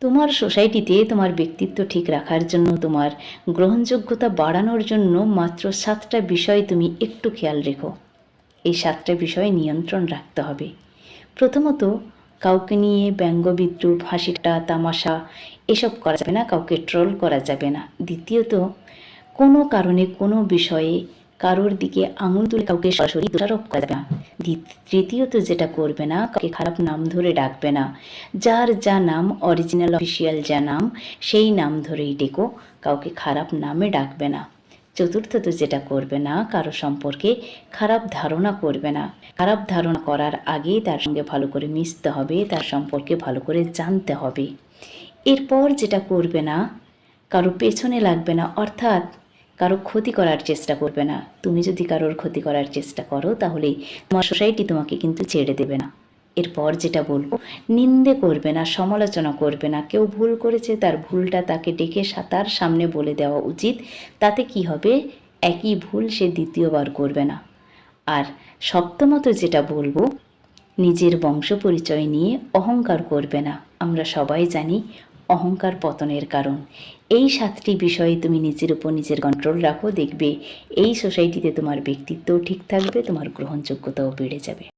তোমার সোসাইটিতে তোমার ব্যক্তিত্ব ঠিক রাখার জন্য, তোমার গ্রহণযোগ্যতা বাড়ানোর জন্য মাত্র সাতটা বিষয় তুমি একটু খেয়াল রেখো। এই সাতটা বিষয়ে নিয়ন্ত্রণ রাখতে হবে। প্রথমত, কাউকে নিয়ে ব্যঙ্গ বিদ্রুপ, হাসিটা, তামাশা, এসব করা যাবে না, কাউকে ট্রোল করা যাবে না। দ্বিতীয়ত, কোনো কারণে কোনো বিষয়ে কারোর দিকে আঙুল তুলে কাউকে সরাসরি দোষারোপ করা যাবে না। তৃতীয়ত যেটা করবে না, কাউকে খারাপ নাম ধরে ডাকবে না। যার যা নাম অরিজিনাল অফিসিয়াল যা নাম, সেই নাম ধরেই ডেকো, কাউকে খারাপ নামে ডাকবে না। চতুর্থত যেটা করবে না, কারও সম্পর্কে খারাপ ধারণা করবে না। খারাপ ধারণা করার আগে তার সঙ্গে ভালো করে মিশতে হবে, তার সম্পর্কে ভালো করে জানতে হবে। এরপর যেটা করবে না, কারও পেছনে লাগবে না, অর্থাৎ কারও ক্ষতি করার চেষ্টা করবে না। তুমি যদি কারোর ক্ষতি করার চেষ্টা করো, তাহলে তোমার সোসাইটি তোমাকে কিন্তু ছেড়ে দেবে না। এরপর যেটা বলব, নিন্দে করবে না, সমালোচনা করবে না। কেউ ভুল করেছে, তার ভুলটা তাকে ডেকে তার সামনে বলে দেওয়া উচিত। তাতে কি হবে? একই ভুল সে দ্বিতীয়বার করবে না। আর সপ্তমত যেটা বলব, নিজের বংশ পরিচয় নিয়ে অহংকার করবে না। আমরা সবাই জানি অহংকার পতনের কারণ। এই সাতটি বিষয়ে তুমি নিজের উপর নিজের কন্ট্রোল রাখো, দেখবে এই সোসাইটিতে তোমার ব্যক্তিত্বও ঠিক থাকবে, তোমার গ্রহণযোগ্যতাও বেড়ে যাবে।